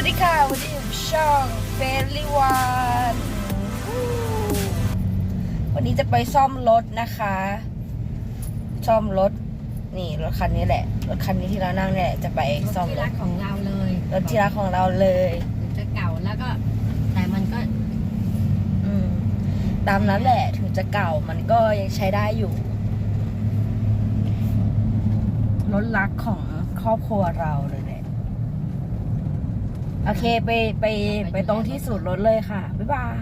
วัสดีค่ะวันนี้อยู่ช่องเฟรลี่วันวันนี้จะไปซ่อมรถนะคะ ซ่อมรถ นี่รถคันนี้แหละ รถคันนี้ที่เรานั่งเนี่ยแหละจะไปรถซ่อมที่รรัถกของเราเลยรถที่รักของเราเลยถึงจะเก่าแล้วก็ แต่มันก็ อืม ตามนั้นแหละถึงจะเก่ามันก็ยังใช้ได้อยู่ รถรักของครอบครัวเราเลยแหละ โอเคไปไปไปตรงที่สุดรถเลยค่ะ บ๊ายบาย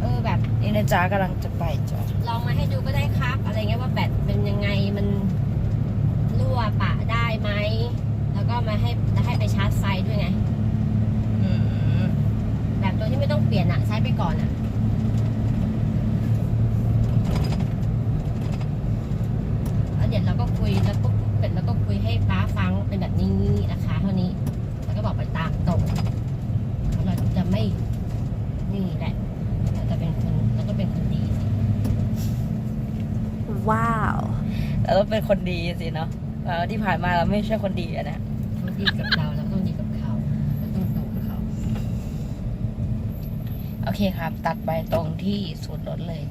เออแบบ นี่นะจ๊ะกำลังจะไปจ้ะลองมาให้ดูก็ได้ครับ อะไรเงี้ยว่าแบตเป็นยังไงมันรั่วปะได้ไหม แล้วก็มาให้จะให้ไปชาร์จไฟด้วยไงอืมแบบตัวที่ไม่ต้องเปลี่ยนอะใช้ไปก่อนอะแล้วเดี๋ยวเราก็คุยแล้วก็เสร็จแล้วก็คุยให้ป้าฟังเป็นแบบนี้ราคาเท่านี้ แล้วก็บอกไปตามตรงแล้วเราจะไม่นี่แหละเราจะเป็นคนเราก็เป็นคนดีสิ ว้าวเราต้องเป็นคนดีสิเนาะเออที่ผ่านมาเราไม่ใช่คนดีอะนะเขาดีกับเราเราต้องดีกับเขาเราต้องตรงกับเขาโอเคครับตัดไปตรงที่ศูนย์รถเลย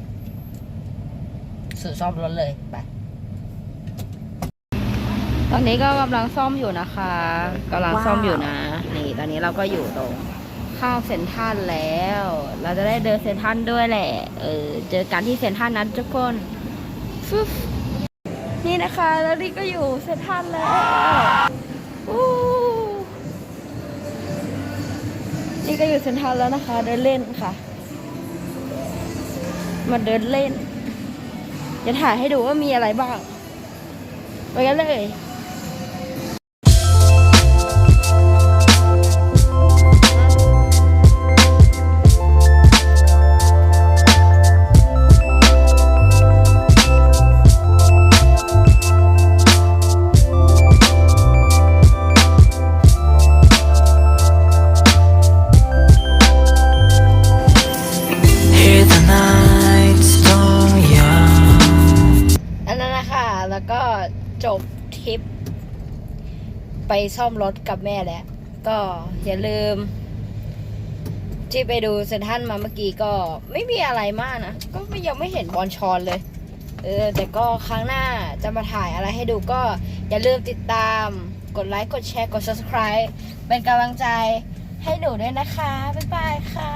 ศูนย์ซ่อมรถเลยไปตอนนี้ก็กำลังซ่อมอยู่นะคะกำลังซ่อมอยู่นะ นี่ ตอนนี้เราก็อยู่ตรงข้าวเซ็นทรัลแล้ว เราจะได้เดินเซ็นทรัลด้วยแหละ เออ เจอกันที่เซ็นทรัลนั้นทุกคน ฟึ๊บนี่นะคะแล้วนี่ก็อยู่เซนทรัลแล้วนี่ก็อยู่เซนทรัลแล้วนะคะ เดินเล่นค่ะ มาเดินเล่นจะถ่ายให้ดูว่ามีอะไรบ้าง ไปกันเลย คะแล้วก็จบทริป ไปซ่อมรถกับแม่แล้ว ก็อย่าลืม ที่ไปดูเซนทันมาเมื่อกี้ก็ไม่มีอะไรมากนะ ก็ไม่ยังไม่เห็นบอลชอนเลย เออ แต่ก็ครั้งหน้าจะมาถ่ายอะไรให้ดูก็อย่าลืมติดตาม กดไลค์ กดแชร์ กด subscribe เป็นกำลังใจให้หนูด้วยนะคะ บ๊ายบายค่ะ